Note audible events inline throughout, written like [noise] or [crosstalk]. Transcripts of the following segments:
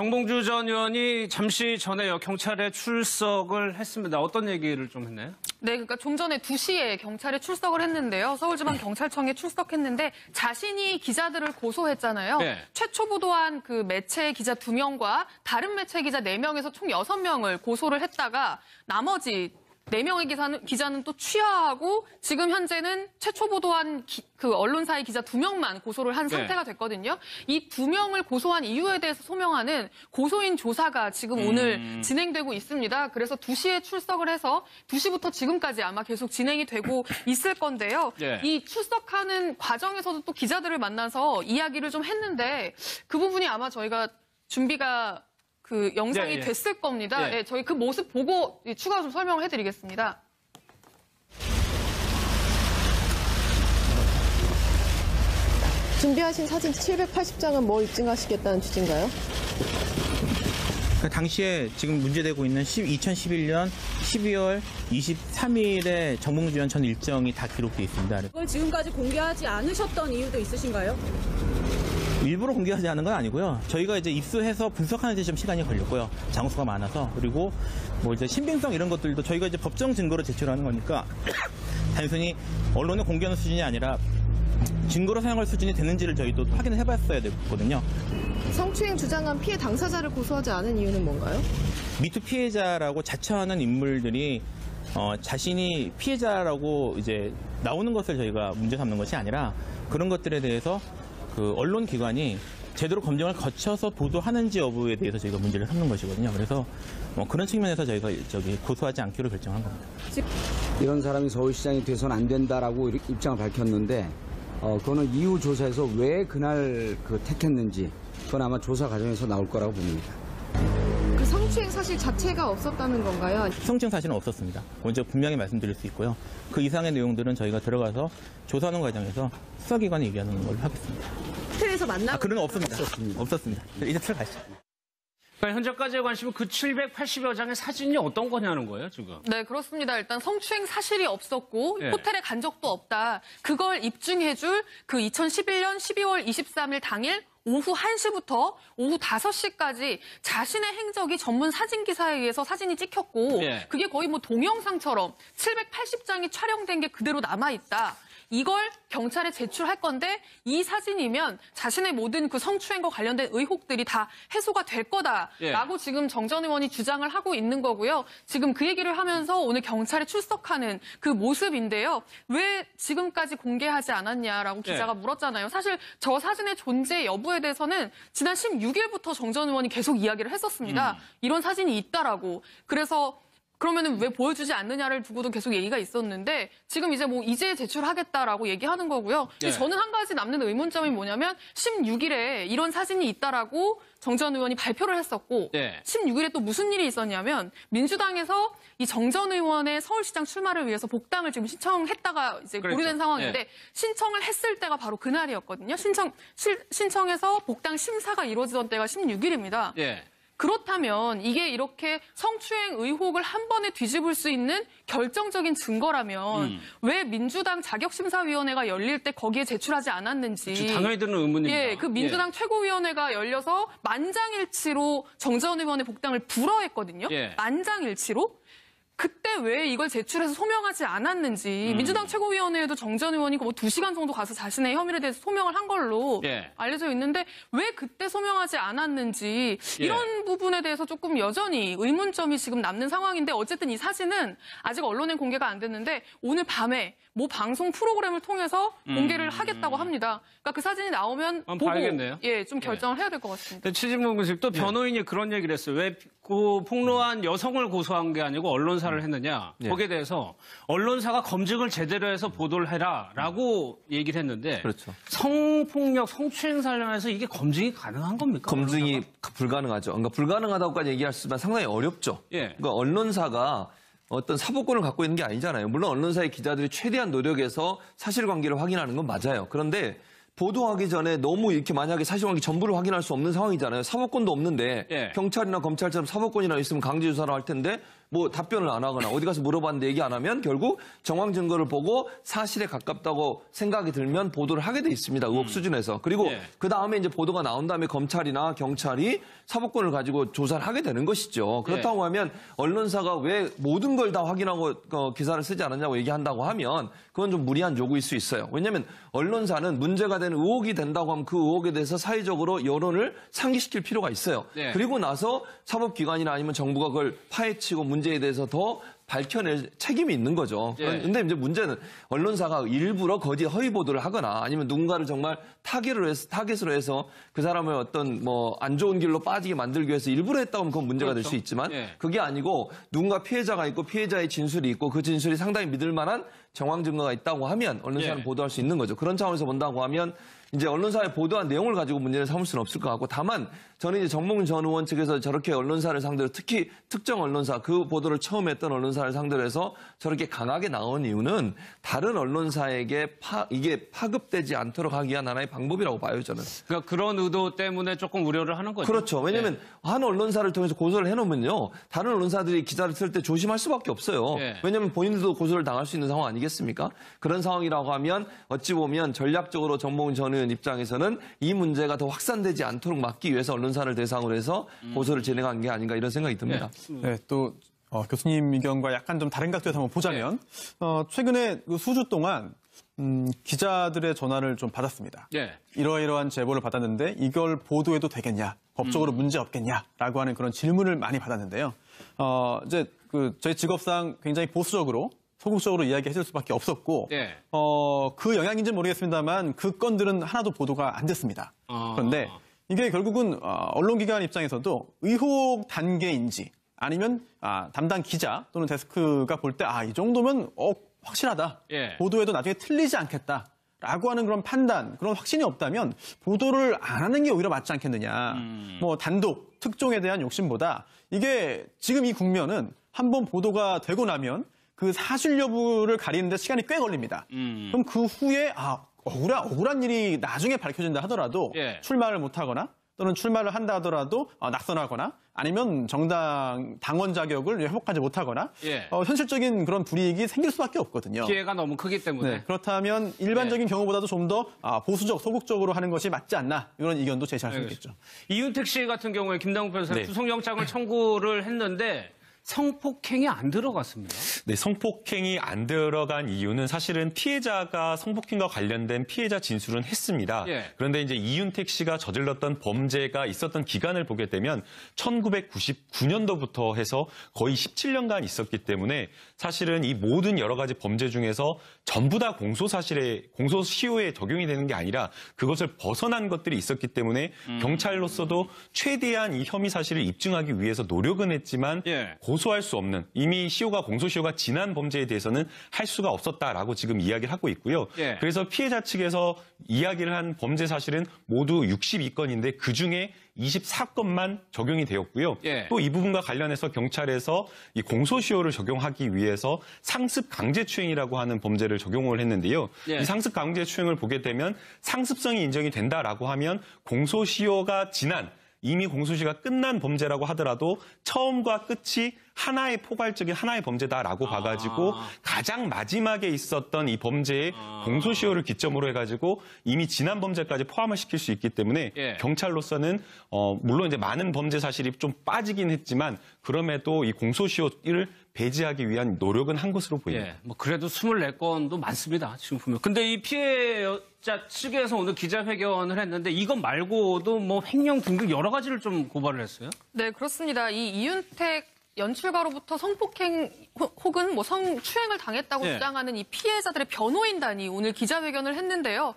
정봉주 전 의원이 잠시 전에요 경찰에 출석을 했습니다. 어떤 얘기를 좀 했나요? 네, 그러니까 좀 전에 2시에 경찰에 출석을 했는데요. 서울지방경찰청에 출석했는데 자신이 기자들을 고소했잖아요. 네. 최초 보도한 그 매체 기자 2명과 다른 매체 기자 4명에서 총 6명을 고소를 했다가 나머지 4명의 기사는, 기자는 또 취하하고 지금 현재는 최초 보도한 기- 그 언론사의 기자 2명만 고소를 한 네. 상태가 됐거든요. 이 2명을 고소한 이유에 대해서 소명하는 고소인 조사가 지금 오늘 진행되고 있습니다. 그래서 2시에 출석을 해서 2시부터 지금까지 아마 계속 진행이 되고 [laughs] 있을 건데요. 네. 이 출석하는 과정에서도 또 기자들을 만나서 이야기를 좀 했는데 그 부분이 아마 저희가 준비가 그 영상이 예, 예. 됐을 겁니다. 예. 네, 저희 그 모습 보고 추가로 좀 설명을 해드리겠습니다. 준비하신 사진 780장은 뭘 입증하시겠다는 취지인가요? 그 당시에 지금 문제되고 있는 2011년 12월 23일에 정봉주 의원 전 일정이 다 기록돼 있습니다. 그걸 지금까지 공개하지 않으셨던 이유도 있으신가요? 일부러 공개하지 않은 건 아니고요. 저희가 이제 입수해서 분석하는 데 좀 시간이 걸렸고요. 장수가 많아서 그리고 뭐 이제 신빙성 이런 것들도 저희가 이제 법정 증거로 제출하는 거니까 [coughs] 단순히 언론에 공개하는 수준이 아니라 증거로 사용할 수준이 되는지를 저희도 확인을 해봤어야 되거든요. 성추행 주장한 피해 당사자를 고소하지 않은 이유는 뭔가요? 미투 피해자라고 자처하는 인물들이 어, 자신이 피해자라고 이제 나오는 것을 저희가 문제 삼는 것이 아니라 그런 것들에 대해서 그 언론 기관이 제대로 검증을 거쳐서 보도하는지 여부에 대해서 저희가 문제를 삼는 것이거든요. 그래서 뭐 그런 측면에서 저희가 저기 고소하지 않기로 결정한 겁니다. 이런 사람이 서울시장이 돼서는 안 된다라고 입장을 밝혔는데 어, 그거는 이후 조사에서 왜 그날 그 택했는지 그건 아마 조사 과정에서 나올 거라고 봅니다. 그 성추행 사실 자체가 없었다는 건가요? 성증 사실은 없었습니다. 먼저 분명히 말씀드릴 수 있고요. 그 이상의 내용들은 저희가 들어가서 조사하는 과정에서 수사기관에 얘기하는 걸로 하겠습니다. 호텔에서 만나 아, 그런 거 없습니다. 없었습니다. 이제 들어가시죠. 그러니까 현재까지의 관심은 그 780여 장의 사진이 어떤 거냐는 거예요 지금. 네, 그렇습니다. 일단 성추행 사실이 없었고 예. 호텔에 간 적도 없다. 그걸 입증해줄 그 2011년 12월 23일 당일 오후 1시부터 오후 5시까지 자신의 행적이 전문 사진 기사에 의해서 사진이 찍혔고 예. 그게 거의 뭐 동영상처럼 780장이 촬영된 게 그대로 남아 있다. 이걸 경찰에 제출할 건데 이 사진이면 자신의 모든 그 성추행과 관련된 의혹들이 다 해소가 될 거다라고 예. 지금 정전 의원이 주장을 하고 있는 거고요. 지금 그 얘기를 하면서 오늘 경찰에 출석하는 그 모습인데요. 왜 지금까지 공개하지 않았냐라고 기자가 네. 물었잖아요. 사실 저 사진의 존재 여부에 대해서는 지난 16일부터 정전 의원이 계속 이야기를 했었습니다. 이런 사진이 있다라고. 그래서 그러면은 왜 보여주지 않느냐를 두고도 계속 얘기가 있었는데 지금 이제 뭐 이제 제출하겠다라고 얘기하는 거고요. 예. 저는 한 가지 남는 의문점이 뭐냐면 16일에 이런 사진이 있다라고 정 전 의원이 발표를 했었고 예. 16일에 또 무슨 일이 있었냐면 민주당에서 이 정 전 의원의 서울시장 출마를 위해서 복당을 지금 신청했다가 이제 그랬죠. 고려된 상황인데 예. 신청을 했을 때가 바로 그날이었거든요. 신청 실- 신청해서 복당 심사가 이루어지던 때가 16일입니다. 예. 그렇다면 이게 이렇게 성추행 의혹을 한 번에 뒤집을 수 있는 결정적인 증거라면 음. 왜 민주당 자격심사위원회가 열릴 때 거기에 제출하지 않았는지 지금 당연히 드는 의문입니다. 예, 그 민주당 최고위원회가 열려서 만장일치로 정재원 의원의 복당을 불허했거든요. 예. 만장일치로. 그때 왜 이걸 제출해서 소명하지 않았는지 음. 민주당 최고위원회에도 정 전 의원이 뭐 2시간 정도 가서 자신의 혐의에 대해서 소명을 한 걸로 예. 알려져 있는데 왜 그때 소명하지 않았는지 예. 이런 부분에 대해서 조금 여전히 의문점이 지금 남는 상황인데 어쨌든 이 사진은 아직 언론에 공개가 안 됐는데 오늘 밤에 모 방송 프로그램을 통해서 공개를 하겠다고 합니다. 그러니까 그 사진이 나오면 음. 보고 봐야겠네요. 예, 좀 결정을 해야 될 것 같습니다. 최진봉 교수님 또 변호인이 그런 얘기를 했어요. 왜 그 폭로한 여성을 고소한 게 아니고 언론사 를 했느냐. 거기에 대해서 언론사가 검증을 제대로 해서 보도를 해라라고 얘기를 했는데 그렇죠. 성폭력, 성추행 관련해서 이게 검증이 가능한 겁니까? 검증이 언론사가? 불가능하죠. 그러니까 불가능하다고까지 얘기하시지만 상당히 어렵죠. 예. 그러니까 언론사가 어떤 사법권을 갖고 있는 게 아니잖아요. 물론 언론사의 기자들이 최대한 노력해서 사실관계를 확인하는 건 맞아요. 그런데 보도하기 전에 너무 이렇게 만약에 사실관계 전부를 확인할 수 없는 상황이잖아요. 사법권도 없는데 예. 경찰이나 검찰처럼 사법권이나 있으면 강제 조사를 할 텐데 뭐 답변을 안 하거나 어디 가서 물어봤는데 얘기 안 하면 결국 정황 증거를 보고 사실에 가깝다고 생각이 들면 보도를 하게 돼 있습니다. 의혹 수준에서. 그리고 예. 그 다음에 이제 보도가 나온 다음에 검찰이나 경찰이 사법권을 가지고 조사를 하게 되는 것이죠. 그렇다고 하면 언론사가 왜 모든 걸 다 확인하고 어, 기사를 쓰지 않았냐고 얘기한다고 하면 그건 좀 무리한 요구일 수 있어요. 왜냐하면 언론사는 문제가 되는 의혹이 된다고 하면 그 의혹에 대해서 사회적으로 여론을 상기시킬 필요가 있어요. 네. 그리고 나서 사법기관이나 아니면 정부가 그걸 파헤치고 문 제에 대해서 더 밝혀낼 책임이 있는 거죠. 예. 그런데 이제 문제는 언론사가 일부러 거짓 허위 보도를 하거나 아니면 누군가를 정말 타겟으로 해서 타겟으로 해서 그 사람을 어떤 뭐 안 좋은 길로 빠지게 만들기 위해서 일부러 했다고 하면 그건 문제가 될수 있지만 예. 그게 아니고 누군가 피해자가 있고 피해자의 진술이 있고 그 진술이 상당히 믿을 만한 정황 증거가 있다고 하면 언론사는 예. 보도할 수 있는 거죠. 그런 차원에서 본다고 하면 이제 언론사에 보도한 내용을 가지고 문제를 삼을 수는 없을 것 같고 다만 저는 이제 정몽준 전 의원 측에서 저렇게 언론사를 상대로 특히 특정 언론사 그 보도를 처음 했던 언론사를 상대로 해서 저렇게 강하게 나온 이유는 다른 언론사에게 파, 이게 파급되지 않도록 하기 위한 하나의 방법이라고 봐요 저는. 그러니까 그런 의도 때문에 조금 우려를 하는 거죠. 그렇죠. 왜냐하면 한 언론사를 통해서 고소를 해놓으면요. 다른 언론사들이 기사를 쓸 때 조심할 수밖에 없어요. 예. 왜냐하면 본인들도 고소를 당할 수 있는 상황 아니겠습니까? 그런 상황이라고 하면 어찌 보면 전략적으로 정몽훈 전 의원 입장에서는 이 문제가 더 확산되지 않도록 막기 위해서 언론 사를 대상으로 해서 고소를 진행한 게 아닌가 이런 생각이 듭니다. 네, 또 어, 교수님 의견과 약간 좀 다른 각도에서 한번 보자면 어, 최근에 그 수주 동안 음, 기자들의 전화를 좀 받았습니다. 예. 이러이러한 제보를 받았는데 이걸 보도해도 되겠냐, 법적으로 문제 없겠냐라고 하는 그런 질문을 많이 받았는데요. 어, 이제 그 저희 직업상 굉장히 보수적으로 소극적으로 이야기해줄 수밖에 없었고, 예. 어, 그 영향인지는 모르겠습니다만 그 건들은 하나도 보도가 안 됐습니다. 아. 그런데 이게 결국은 어, 언론기관 입장에서도 의혹 단계인지 아니면 아, 담당 기자 또는 데스크가 볼 때 아 이 정도면 어, 확실하다. 예. 보도에도 나중에 틀리지 않겠다. 라고 하는 그런 판단, 그런 확신이 없다면 보도를 안 하는 게 오히려 맞지 않겠느냐. 뭐 단독, 특종에 대한 욕심보다 이게 지금 이 국면은 한번 보도가 되고 나면 그 사실 여부를 가리는데 시간이 꽤 걸립니다. 그럼 그 후에 아 억울한, 억울한 일이 나중에 밝혀진다 하더라도 예. 출마를 못하거나 또는 출마를 한다 하더라도 어, 낙선하거나 아니면 정당 당원 자격을 회복하지 못하거나 예. 어, 현실적인 그런 불이익이 생길 수밖에 없거든요. 피해가 너무 크기 때문에. 네, 그렇다면 일반적인 경우보다도 좀더 아, 보수적, 소극적으로 하는 것이 맞지 않나 이런 의견도 제시할 수 있겠죠. 이윤택 씨 같은 경우에 김당국 변호사는 네. 구속영장을 청구를 했는데 성폭행이 안 들어갔습니다. 네, 성폭행이 안 들어간 이유는 사실은 피해자가 성폭행과 관련된 피해자 진술은 했습니다. 예. 그런데 이제 이윤택 씨가 저질렀던 범죄가 있었던 기간을 보게 되면 1999년도부터 해서 거의 17년간 있었기 때문에 사실은 이 모든 여러 가지 범죄 중에서 전부 다 공소 사실에 공소 시효에 적용이 되는 게 아니라 그것을 벗어난 것들이 있었기 때문에 음. 경찰로서도 최대한 이 혐의 사실을 입증하기 위해서 노력은 했지만 예. 고소할 수 없는 이미 시효가 공소시효가 지난 범죄에 대해서는 할 수가 없었다라고 지금 이야기를 하고 있고요. 예. 그래서 피해자 측에서 이야기를 한 범죄 사실은 모두 62건인데 그 중에 24건만 적용이 되었고요. 예. 또이 부분과 관련해서 경찰에서 이 공소시효를 적용하기 위해서 상습 강제추행이라고 하는 범죄를 적용을 했는데요. 예. 이 상습 강제추행을 보게 되면 상습성이 인정이 된다라고 하면 공소시효가 지난 이미 공소시효가 끝난 범죄라고 하더라도 처음과 끝이 하나의 포괄적인 하나의 범죄다라고 아. 봐가지고 가장 마지막에 있었던 이 범죄의 공소시효를 기점으로 해가지고 이미 지난 범죄까지 포함을 시킬 수 있기 때문에 예. 경찰로서는 어, 물론 이제 많은 범죄 사실이 좀 빠지긴 했지만 그럼에도 이 공소시효를 배제하기 위한 노력은 한 것으로 보입니다. 예, 뭐 그래도 24건도 많습니다. 지금 보면. 근데 이 피해자 측에서 오늘 기자회견을 했는데 이것 말고도 뭐 횡령 등등 여러 가지를 좀 고발을 했어요. 네, 그렇습니다. 이 이윤택 연출가로부터 성폭행 호- 혹은 뭐 성추행을 당했다고 예. 주장하는 이 피해자들의 변호인단이 오늘 기자회견을 했는데요.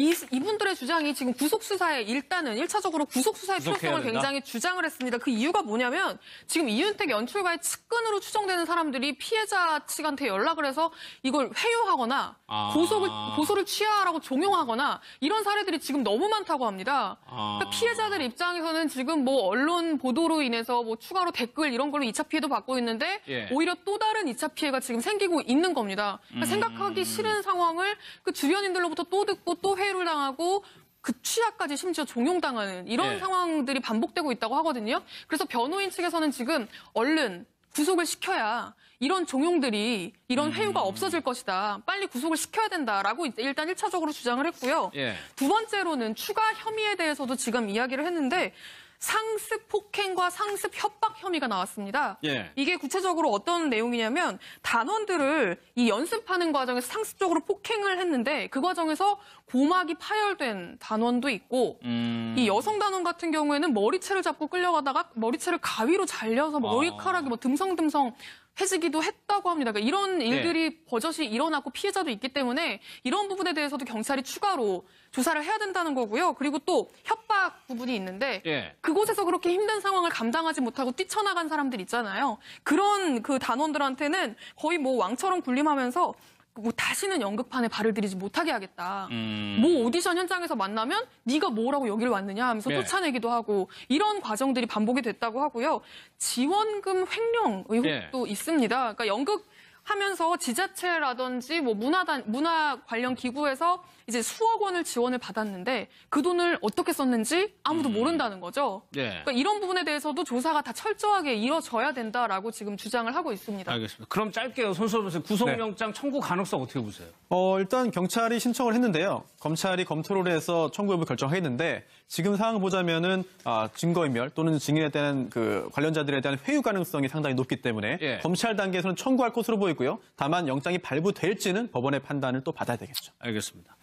이, 이분들의 주장이 지금 구속수사에 일단은 1차적으로 구속수사의 필요성을? 굉장히 주장을 했습니다. 그 이유가 뭐냐면 지금 이윤택 연출가의 측근으로 추정되는 사람들이 피해자 측한테 연락을 해서 이걸 회유하거나 아. 고소를, 고소를 취하라고 종용하거나 이런 사례들이 지금 너무 많다고 합니다. 아. 그러니까 피해자들 입장에서는 지금 뭐 언론 보도로 인해서 뭐 추가로 댓글 이런 걸로 2차 피해도 받고 있는데 예. 오히려 또 다른 2차 피해가 지금 생기고 있는 겁니다. 그러니까 음. 생각하기 싫은 상황을 그 주변인들로부터 또 듣고 또 회 유를 당하고 그 취하까지 심지어 종용당하는 이런 예. 상황들이 반복되고 있다고 하거든요. 그래서 변호인 측에서는 지금 얼른 구속을 시켜야 이런 종용들이 음. 이런 회유가 없어질 것이다. 빨리 구속을 시켜야 된다라고 일단 1차적으로 주장을 했고요. 예. 두 번째로는 추가 혐의에 대해서도 지금 이야기를 했는데 상습 폭행과 상습 협박 혐의가 나왔습니다. 예. 이게 구체적으로 어떤 내용이냐면 단원들을 이 연습하는 과정에서 상습적으로 폭행을 했는데 그 과정에서 고막이 파열된 단원도 있고 음. 이 여성 단원 같은 경우에는 머리채를 잡고 끌려가다가 머리채를 가위로 잘려서 머리카락이 뭐 듬성듬성 해지기도 했다고 합니다. 그러니까 이런 일들이 버젓이 일어났고 피해자도 있기 때문에 이런 부분에 대해서도 경찰이 추가로 조사를 해야 된다는 거고요. 그리고 또 협박 부분이 있는데 예. 그곳에서 그렇게 힘든 상황을 감당하지 못하고 뛰쳐나간 사람들 있잖아요. 그런 그 단원들한테는 거의 뭐 왕처럼 군림하면서 뭐 다시는 연극판에 발을 들이지 못하게 하겠다. 음. 뭐 오디션 현장에서 만나면 네가 뭐라고 여기를 왔느냐 하면서 예. 쫓아내기도 하고 이런 과정들이 반복이 됐다고 하고요. 지원금 횡령 의혹도 예. 있습니다. 그러니까 연극 하면서 지자체라든지 뭐 문화단 문화 관련 기구에서 이제 수억 원을 지원을 받았는데 그 돈을 어떻게 썼는지 아무도 모른다는 거죠. 예. 그러니까 이런 부분에 대해서도 조사가 다 철저하게 이뤄져야 된다라고 지금 주장을 하고 있습니다. 알겠습니다. 그럼 짧게요. 손수호 선생 구속영장 청구 가능성 어떻게 보세요? 어, 일단 경찰이 신청을 했는데요. 검찰이 검토를 해서 청구 여부 결정했는데 지금 상황을 보자면은 아, 증거인멸 또는 증인에 대한 그 관련자들에 대한 회유 가능성이 상당히 높기 때문에 예. 검찰 단계에서는 청구할 것으로 보이고요. 다만 영장이 발부될지는 법원의 판단을 또 받아야 되겠죠. 알겠습니다.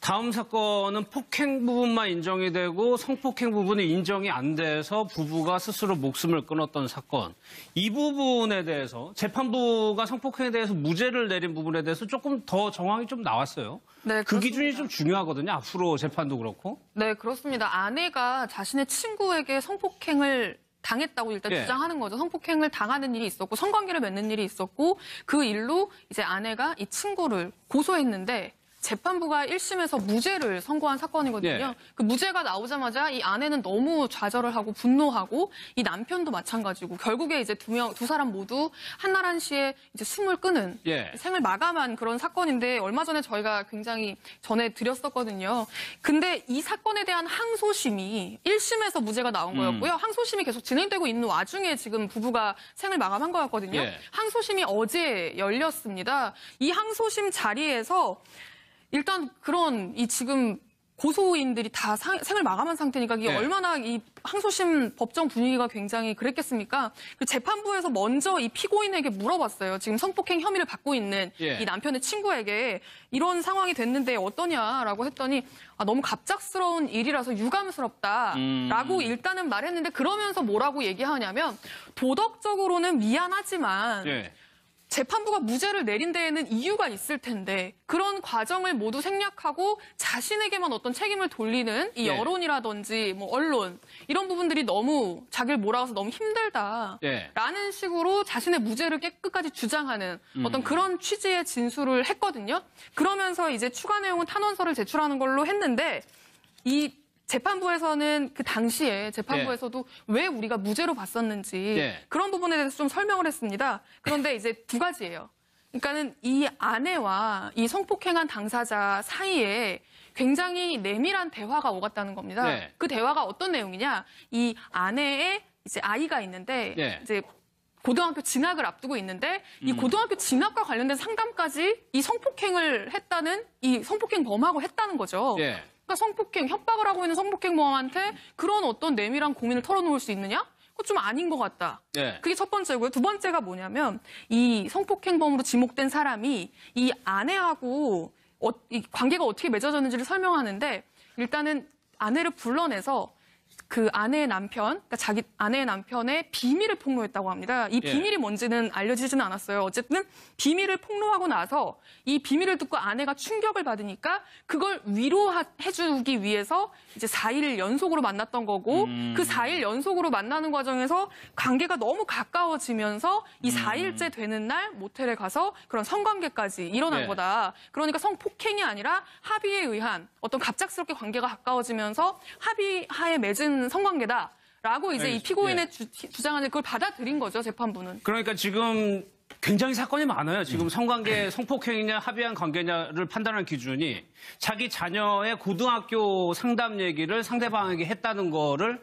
다음 사건은 폭행 부분만 인정이 되고 성폭행 부분이 인정이 안 돼서 부부가 스스로 목숨을 끊었던 사건. 이 부분에 대해서 재판부가 성폭행에 대해서 무죄를 내린 부분에 대해서 조금 더 정황이 좀 나왔어요. 네, 그 그렇습니다. 기준이 좀 중요하거든요. 앞으로 재판도 그렇고. 네, 그렇습니다. 아내가 자신의 친구에게 성폭행을 당했다고 일단 예. 주장하는 거죠. 성폭행을 당하는 일이 있었고 성관계를 맺는 일이 있었고 그 일로 이제 아내가 이 친구를 고소했는데 재판부가 1심에서 무죄를 선고한 사건이거든요. 예. 그 무죄가 나오자마자 이 아내는 너무 좌절을 하고 분노하고 이 남편도 마찬가지고 결국에 이제 두 명, 두 사람 모두 한날 한시에 이제 숨을 끄는 예. 생을 마감한 그런 사건인데 얼마 전에 저희가 굉장히 전해 드렸었거든요. 근데 이 사건에 대한 항소심이 1심에서 무죄가 나온 거였고요. 항소심이 계속 진행되고 있는 와중에 지금 부부가 생을 마감한 거였거든요. 예. 항소심이 어제 열렸습니다. 이 항소심 자리에서 일단 그런 이 지금 고소인들이 다 상- 생을 마감한 상태니까 이게 네. 얼마나 이 항소심 법정 분위기가 굉장히 그랬겠습니까? 그 재판부에서 먼저 이 피고인에게 물어봤어요. 지금 성폭행 혐의를 받고 있는 예. 이 남편의 친구에게 이런 상황이 됐는데 어떠냐라고 했더니 아, 너무 갑작스러운 일이라서 유감스럽다라고 일단은 말했는데 그러면서 뭐라고 얘기하냐면 도덕적으로는 미안하지만 예. 재판부가 무죄를 내린 데에는 이유가 있을 텐데 그런 과정을 모두 생략하고 자신에게만 어떤 책임을 돌리는 이 예. 여론이라든지 뭐 언론 이런 부분들이 너무 자기를 몰아가서 너무 힘들다. 예. 라는 식으로 자신의 무죄를 깨끗까지 주장하는 음. 어떤 그런 취지의 진술을 했거든요. 그러면서 이제 추가 내용은 탄원서를 제출하는 걸로 했는데 이 재판부에서는 그 당시에 재판부에서도 왜 우리가 무죄로 봤었는지 예. 그런 부분에 대해서 좀 설명을 했습니다. 그런데 이제 두 가지예요. 그러니까는 이 아내와 이 성폭행한 당사자 사이에 굉장히 내밀한 대화가 오갔다는 겁니다. 네. 그 대화가 어떤 내용이냐? 이 아내의 이제 아이가 있는데 네. 이제 고등학교 진학을 앞두고 있는데 음. 이 고등학교 진학과 관련된 상담까지 이 성폭행을 했다는 이 성폭행 범하고 했다는 거죠. 예. 그러니까 성폭행 협박을 하고 있는 성폭행범한테 그런 어떤 내밀한 고민을 털어놓을 수 있느냐? 그거 좀 아닌 것 같다. 예. 그게 첫 번째고요. 두 번째가 뭐냐면 이 성폭행범으로 지목된 사람이 이 아내하고 어- 이 관계가 어떻게 맺어졌는지를 설명하는데 일단은 아내를 불러내서 그 아내의 남편, 그러니까 자기 아내의 남편의 비밀을 폭로했다고 합니다. 이 예. 비밀이 뭔지는 알려지지는 않았어요. 어쨌든 비밀을 폭로하고 나서 이 비밀을 듣고 아내가 충격을 받으니까 그걸 위로해주기 위해서 이제 4일 연속으로 만났던 거고 그 4일 연속으로 만나는 과정에서 관계가 너무 가까워지면서 이 4일째 되는 날 모텔에 가서 그런 성관계까지 일어난 네. 거다. 그러니까 성폭행이 아니라 합의에 의한 어떤 갑작스럽게 관계가 가까워지면서 합의하에 맺은 성관계다. 라고 이제 이 알겠습니다. 피고인의 주, 주장하는 그걸 받아들인 거죠, 재판부는. 그러니까 지금 굉장히 사건이 많아요. 지금 성관계, 성폭행이냐 합의한 관계냐를 판단하는 기준이 자기 자녀의 고등학교 상담 얘기를 상대방에게 했다는 거를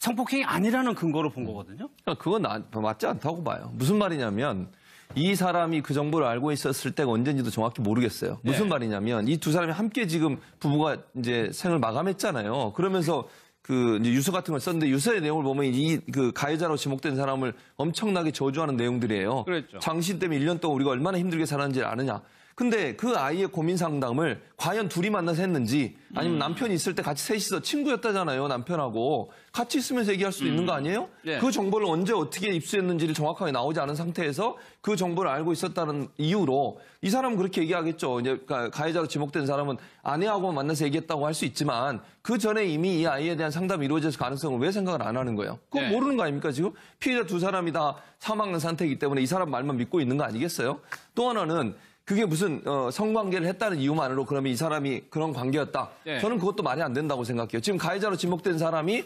성폭행이 아니라는 근거로 본 거거든요. 그러니까 그건 나- 맞지 않다고 봐요. 무슨 말이냐면 이 사람이 그 정보를 알고 있었을 때가 언젠지도 정확히 모르겠어요. 무슨 네. 말이냐면 이 두 사람이 함께 지금 부부가 이제 생을 마감했잖아요. 그러면서 그 유서 같은 걸 썼는데 유서의 내용을 보면 이 그 가해자로 지목된 사람을 엄청나게 저주하는 내용들이에요. 그랬죠. 당신 때문에 1년 동안 우리가 얼마나 힘들게 살았는지 아느냐. 근데 그 아이의 고민 상담을 과연 둘이 만나서 했는지 아니면 남편이 있을 때 같이 셋이서 친구였다잖아요. 남편하고 같이 있으면서 얘기할 수도 있는 거 아니에요? 네. 그 정보를 언제 어떻게 입수했는지를 정확하게 나오지 않은 상태에서 그 정보를 알고 있었다는 이유로 이 사람은 그렇게 얘기하겠죠. 이제 가- 가해자로 지목된 사람은 아내하고 만나서 얘기했다고 할 수 있지만 그 전에 이미 이 아이에 대한 상담이 이루어졌을 가능성을 왜 생각을 안 하는 거예요? 그거 네. 모르는 거 아닙니까 지금? 피해자 두 사람이 다 사망한 상태이기 때문에 이 사람 말만 믿고 있는 거 아니겠어요? 또 하나는 그게 무슨 어, 성관계를 했다는 이유만으로 그러면 이 사람이 그런 관계였다. 네. 저는 그것도 말이 안 된다고 생각해요. 지금 가해자로 지목된 사람이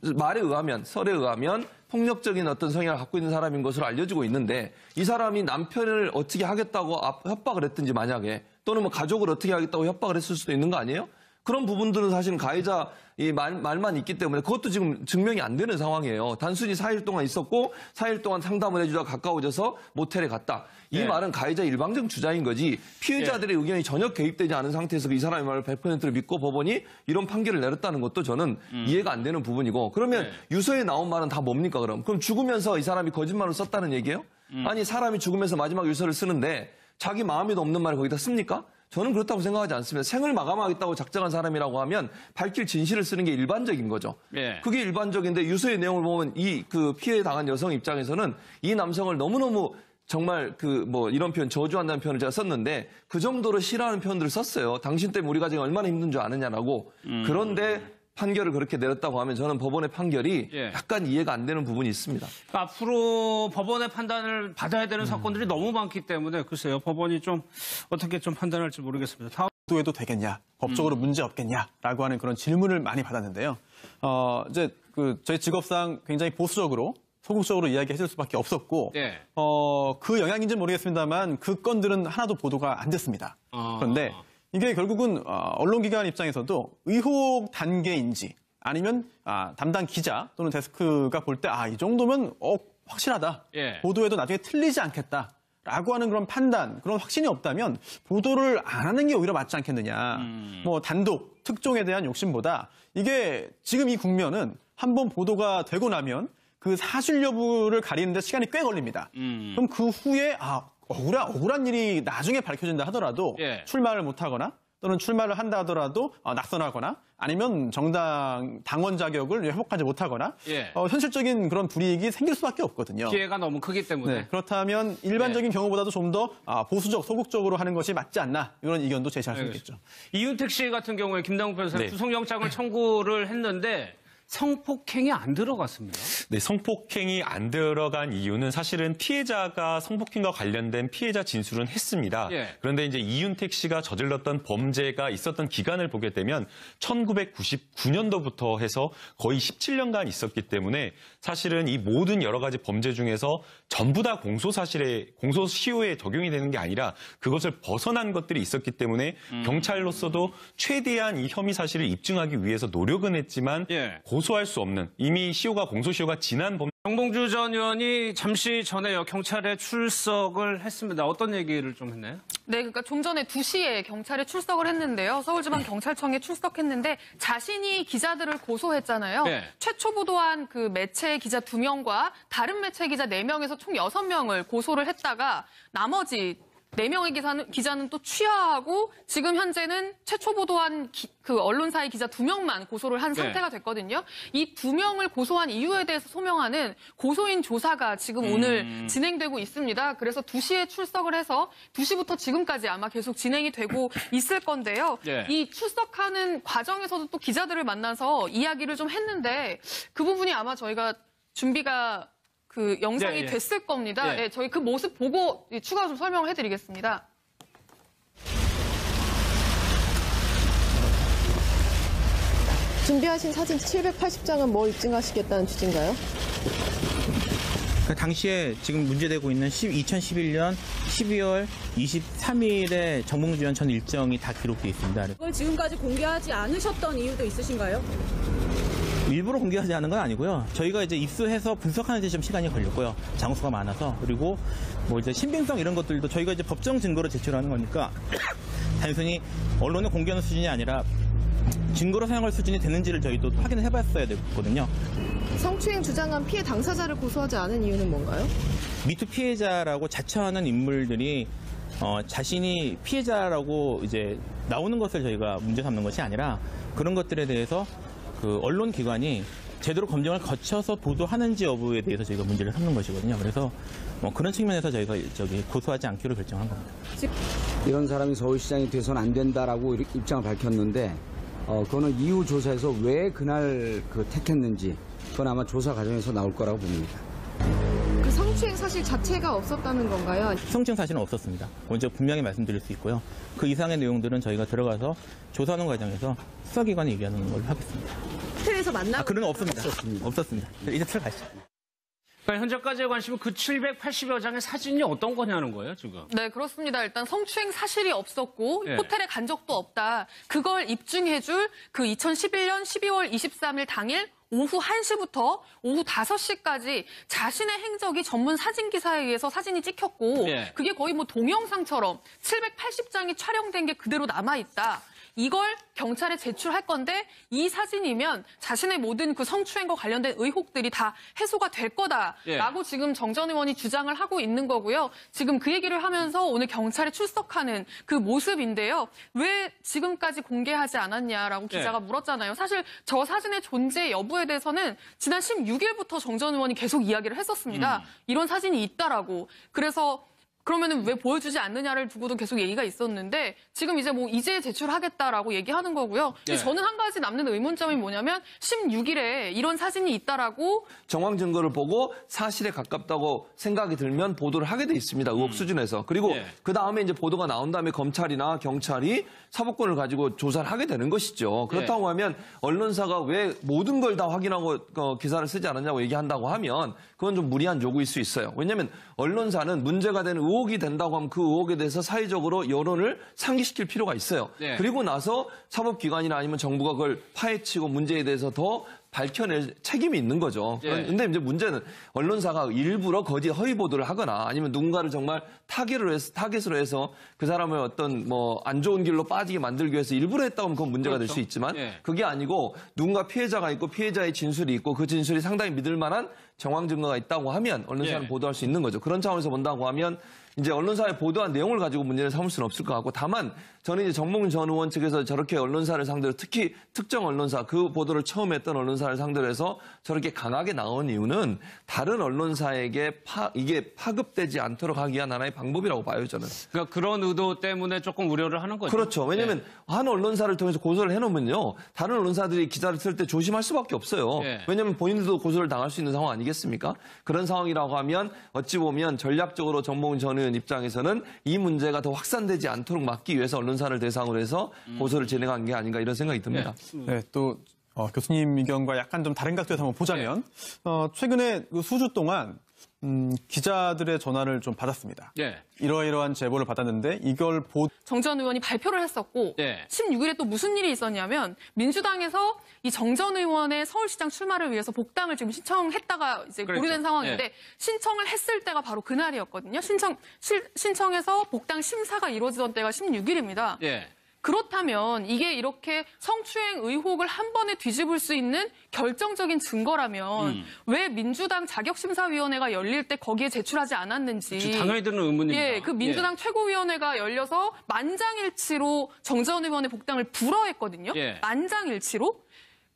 말에 의하면 설에 의하면 폭력적인 어떤 성향을 갖고 있는 사람인 것으로 알려지고 있는데 이 사람이 남편을 어떻게 하겠다고 압- 협박을 했든지 만약에 또는 뭐 가족을 어떻게 하겠다고 협박을 했을 수도 있는 거 아니에요? 그런 부분들은 사실은 가해자 이 말, 말만 있기 때문에 그것도 지금 증명이 안 되는 상황이에요. 단순히 4일 동안 있었고 4일 동안 상담을 해주다 가까워져서 모텔에 갔다. 이 네. 말은 가해자 일방적 주장인 거지 피해자들의 의견이 전혀 개입되지 않은 상태에서 이 사람의 말을 100%를 믿고 법원이 이런 판결을 내렸다는 것도 저는 이해가 안 되는 부분이고 그러면 네. 유서에 나온 말은 다 뭡니까 그럼? 그럼 죽으면서 이 사람이 거짓말을 썼다는 얘기예요? 아니 사람이 죽으면서 마지막 유서를 쓰는데 자기 마음에도 없는 말을 거기다 씁니까? 저는 그렇다고 생각하지 않습니다. 생을 마감하겠다고 작정한 사람이라고 하면 밝힐 진실을 쓰는 게 일반적인 거죠. 예. 그게 일반적인데 유서의 내용을 보면 이 그 피해 당한 여성 입장에서는 이 남성을 너무너무 정말 그 뭐 이런 표현 저주한다는 표현을 제가 썼는데 그 정도로 싫어하는 표현들을 썼어요. 당신 때문에 우리가 지금 얼마나 힘든 줄 아느냐라고. 그런데 판결을 그렇게 내렸다고 하면 저는 법원의 판결이 예. 약간 이해가 안 되는 부분이 있습니다. 그러니까 앞으로 법원의 판단을 받아야 되는 사건들이 너무 많기 때문에 글쎄요 법원이 좀 어떻게 좀 판단할지 모르겠습니다. 다음 해도 되겠냐, 법적으로 문제 없겠냐라고 하는 그런 질문을 많이 받았는데요. 어, 이제 그 저희 직업상 굉장히 보수적으로 소극적으로 이야기해줄 수밖에 없었고, 네. 어, 그 영향인지 는 모르겠습니다만 그 건들은 하나도 보도가 안 됐습니다. 아. 그런데 이게 결국은 어, 언론기관 입장에서도 의혹 단계인지 아니면 아, 담당 기자 또는 데스크가 볼 때 아, 이 정도면 어, 확실하다. 예. 보도에도 나중에 틀리지 않겠다. 라고 하는 그런 판단, 그런 확신이 없다면 보도를 안 하는 게 오히려 맞지 않겠느냐. 음. 뭐 단독, 특종에 대한 욕심보다 이게 지금 이 국면은 한번 보도가 되고 나면 그 사실 여부를 가리는데 시간이 꽤 걸립니다. 음. 그럼 그 후에 아, 억울한, 억울한 일이 나중에 밝혀진다 하더라도 예. 출마를 못 하거나 또는 출마를 한다 하더라도 어, 낙선하거나 아니면 정당 당원 자격을 회복하지 못하거나 예. 어, 현실적인 그런 불이익이 생길 수밖에 없거든요. 피해가 너무 크기 때문에 네, 그렇다면 일반적인 경우보다도 좀더 아, 보수적, 소극적으로 하는 것이 맞지 않나 이런 이견도 제시할 수 있겠죠. 이윤택 씨 같은 경우에 김남국 변호사 네. 구속영장을 청구를 했는데 성폭행이 안 들어갔습니다. 네, 성폭행이 안 들어간 이유는 사실은 피해자가 성폭행과 관련된 피해자 진술은 했습니다. 예. 그런데 이제 이윤택 씨가 저질렀던 범죄가 있었던 기간을 보게 되면 1999년도부터 해서 거의 17년간 있었기 때문에 사실은 이 모든 여러 가지 범죄 중에서 전부 다 공소 사실에 공소 시효에 적용이 되는 게 아니라 그것을 벗어난 것들이 있었기 때문에 음. 경찰로서도 최대한 이 혐의 사실을 입증하기 위해서 노력은 했지만 예. 고소할 수 없는 이미 시효가 공소 시효가 지난 범 정봉주 전 의원이 잠시 전에요 경찰에 출석을 했습니다. 어떤 얘기를 좀 했나요? 네, 그러니까 좀 전에 2시에 경찰에 출석을 했는데요. 서울지방경찰청에 출석했는데 자신이 기자들을 고소했잖아요. 네. 최초 보도한 그 매체 기자 2명과 다른 매체 기자 4명에서 총 6명을 고소를 했다가 나머지 4명의 기사는, 기자는 또 취하하고 지금 현재는 최초 보도한 기- 그 언론사의 기자 2명만 고소를 한 네. 상태가 됐거든요. 이 2명을 고소한 이유에 대해서 소명하는 고소인 조사가 지금 음. 오늘 진행되고 있습니다. 그래서 2시에 출석을 해서 2시부터 지금까지 아마 계속 진행이 되고 [coughs] 있을 건데요. 예. 이 출석하는 과정에서도 또 기자들을 만나서 이야기를 좀 했는데 그 부분이 아마 저희가 준비가 그 영상이 예, 예. 됐을 겁니다. 예. 예, 저희 그 모습 보고 추가 좀 설명을 해드리겠습니다. 준비하신 사진 780장은 뭘 입증하시겠다는 취지인가요? 그 당시에 지금 문제되고 있는 2011년 12월 23일에 정봉주 의원 전 일정이 다 기록되어 있습니다. 그걸 지금까지 공개하지 않으셨던 이유도 있으신가요? 일부러 공개하지 않은 건 아니고요. 저희가 이제 입수해서 분석하는 데 좀 시간이 걸렸고요. 장수가 많아서 그리고 뭐 이제 신빙성 이런 것들도 저희가 이제 법정 증거로 제출하는 거니까 [clears throat] 단순히 언론에 공개하는 수준이 아니라 증거로 사용할 수준이 되는지를 저희도 확인을 해봤어야 되거든요. 성추행 주장한 피해 당사자를 고소하지 않은 이유는 뭔가요? 미투 피해자라고 자처하는 인물들이 어, 자신이 피해자라고 이제 나오는 것을 저희가 문제 삼는 것이 아니라 그런 것들에 대해서 그 언론 기관이 제대로 검증을 거쳐서 보도하는지 여부에 대해서 저희가 문제를 삼는 것이거든요. 그래서 뭐 그런 측면에서 저희가 저기 고소하지 않기로 결정한 겁니다. 이런 사람이 서울시장이 돼서는 안 된다라고 입장을 밝혔는데 어, 그거는 이후 조사에서 왜 그날 그 택했는지 그건 아마 조사 과정에서 나올 거라고 봅니다. 그 성추행 사실 자체가 없었다는 건가요? 성추행 사실은 없었습니다. 먼저 분명히 말씀드릴 수 있고요. 그 이상의 내용들은 저희가 들어가서 조사하는 과정에서 수사기관에 얘기하는 걸로 하겠습니다. 호텔에서 만나 아, 그런 거 없습니다. 없었습니다. 이제 들어가시죠. 그러니까 현재까지의 관심은 그 780여 장의 사진이 어떤 거냐는 거예요, 지금. 네, 그렇습니다. 일단 성추행 사실이 없었고 예. 호텔에 간 적도 없다. 그걸 입증해줄 그 2011년 12월 23일 당일 오후 1시부터 오후 5시까지 자신의 행적이 전문 사진 기사에 의해서 사진이 찍혔고 예. 그게 거의 뭐 동영상처럼 780장이 촬영된 게 그대로 남아 있다. 이걸 경찰에 제출할 건데 이 사진이면 자신의 모든 그 성추행과 관련된 의혹들이 다 해소가 될 거다라고 지금 정전 의원이 주장을 하고 있는 거고요. 지금 그 얘기를 하면서 오늘 경찰에 출석하는 그 모습인데요. 왜 지금까지 공개하지 않았냐라고 예. 기자가 물었잖아요. 사실 저 사진의 존재 여부에 대해서는 지난 16일부터 정전 의원이 계속 이야기를 했었습니다. 이런 사진이 있다라고. 그래서 그러면은 왜 보여주지 않느냐를 두고도 계속 얘기가 있었는데 지금 이제 뭐 이제 제출하겠다라고 얘기하는 거고요. 예. 저는 한 가지 남는 의문점이 뭐냐면 16일에 이런 사진이 있다라고 정황 증거를 보고 사실에 가깝다고 생각이 들면 보도를 하게 돼 있습니다. 의혹 수준에서. 그리고 예. 그 다음에 이제 보도가 나온 다음에 검찰이나 경찰이 사법권을 가지고 조사를 하게 되는 것이죠. 그렇다고 하면 언론사가 왜 모든 걸 다 확인하고 어, 기사를 쓰지 않았냐고 얘기한다고 하면 그건 좀 무리한 요구일 수 있어요. 왜냐하면 언론사는 문제가 되는 의혹이 된다고 하면 그 의혹에 대해서 사회적으로 여론을 상기시킬 필요가 있어요. 네. 그리고 나서 사법기관이나 아니면 정부가 그걸 파헤치고 문제에 대해서 더 밝혀낼 책임이 있는 거죠. 예. 근데 이제 문제는 언론사가 일부러 거짓 허위 보도를 하거나 아니면 누군가를 정말 타겟으로 해서 타겟으로 해서 그 사람을 어떤 뭐 안 좋은 길로 빠지게 만들기 위해서 일부러 했다고 하면 그건 문제가 될 그렇죠. 수 있지만 예. 그게 아니고 누군가 피해자가 있고 피해자의 진술이 있고 그 진술이 상당히 믿을 만한 정황 증거가 있다고 하면 언론사는 예. 보도할 수 있는 거죠. 그런 차원에서 본다고 하면 이제 언론사에 보도한 내용을 가지고 문제를 삼을 수는 없을 것 같고 다만 저는 이제 정몽준 전 의원 측에서 저렇게 언론사를 상대로 특히 특정 언론사 그 보도를 처음 했던 언론사를 상대로 해서 저렇게 강하게 나온 이유는 다른 언론사에게 파, 이게 파급되지 않도록 하기 위한 하나의 방법이라고 봐요 저는. 그러니까 그런 의도 때문에 조금 우려를 하는 거죠. 그렇죠. 왜냐하면 네. 한 언론사를 통해서 고소를 해놓으면요. 다른 언론사들이 기사를 쓸 때 조심할 수밖에 없어요. 네. 왜냐하면 본인들도 고소를 당할 수 있는 상황 아니겠습니까? 그런 상황이라고 하면 어찌 보면 전략적으로 정몽준 전 의원 입장에서는 이 문제가 더 확산되지 않도록 막기 위해서 언론 사를 대상으로 해서 음. 고소를 진행한 게 아닌가 이런 생각이 듭니다. 네, 또 어, 교수님 의견과 약간 좀 다른 각도에서 한번 보자면 어, 최근에 그 수주 동안 음, 기자들의 전화를 좀 받았습니다. 네. 이러이러한 제보를 받았는데 이걸 보 정전 의원이 발표를 했었고 네. 16일에 또 무슨 일이 있었냐면 민주당에서 이 정전 의원의 서울시장 출마를 위해서 복당을 지금 신청했다가 이제 그렇죠. 보류된 상황인데 네. 신청을 했을 때가 바로 그날이었거든요. 신청 실- 신청해서 복당 심사가 이루어지던 때가 16일입니다. 예. 그렇다면 이게 이렇게 성추행 의혹을 한 번에 뒤집을 수 있는 결정적인 증거라면 음. 왜 민주당 자격심사위원회가 열릴 때 거기에 제출하지 않았는지 당연히 드는 의문입니다. 예, 그 민주당 최고위원회가 열려서 만장일치로 정전 의원의 복당을 불허했거든요. 예. 만장일치로.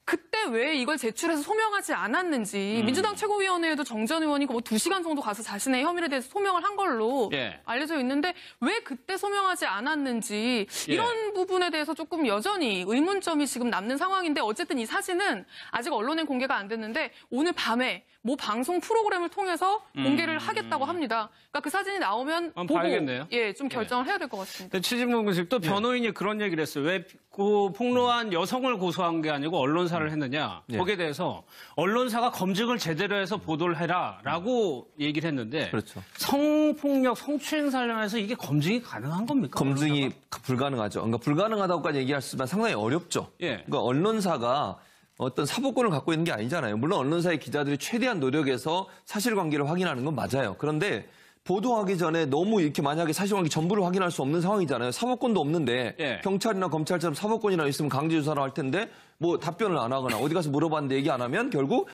그때 왜 이걸 제출해서 소명하지 않았는지 음. 민주당 최고위원회에도 정전 의원이 뭐두 시간 정도 가서 자신의 혐의에 대해서 소명을 한 걸로 예. 알려져 있는데 왜 그때 소명하지 않았는지 예. 이런 부분에 대해서 조금 여전히 의문점이 지금 남는 상황인데 어쨌든 이 사진은 아직 언론에 공개가 안 됐는데 오늘 밤에 모 방송 프로그램을 통해서 공개를 하겠다고 합니다. 그러니까 그 사진이 나오면 음. 한번 보고 봐야겠네요. 예, 좀 결정을 해야 될 것 같습니다. 최진봉 교수님 또 변호인이 그런 얘기를 했어요. 왜그 폭로한 여성을 고소한 게 아니고 언론사를 했느냐. 예. 거기에 대해서 언론사가 검증을 제대로 해서 보도를 해라라고 얘기를 했는데 그렇죠. 성폭력, 성추행 관련해서 이게 검증이 가능한 겁니까? 검증이 불가능하죠. 그러니까 불가능하다고까지 얘기할 수만 상당히 어렵죠. 예. 그러니까 언론사가 어떤 사법권을 갖고 있는 게 아니잖아요. 물론 언론사의 기자들이 최대한 노력해서 사실관계를 확인하는 건 맞아요. 그런데 보도하기 전에 너무 이렇게 만약에 사실관계 전부를 확인할 수 없는 상황이잖아요. 사법권도 없는데 예. 경찰이나 검찰처럼 사법권이나 있으면 강제 조사를 할 텐데 뭐 답변을 안 하거나 어디 가서 물어봤는데 얘기 안 하면 결국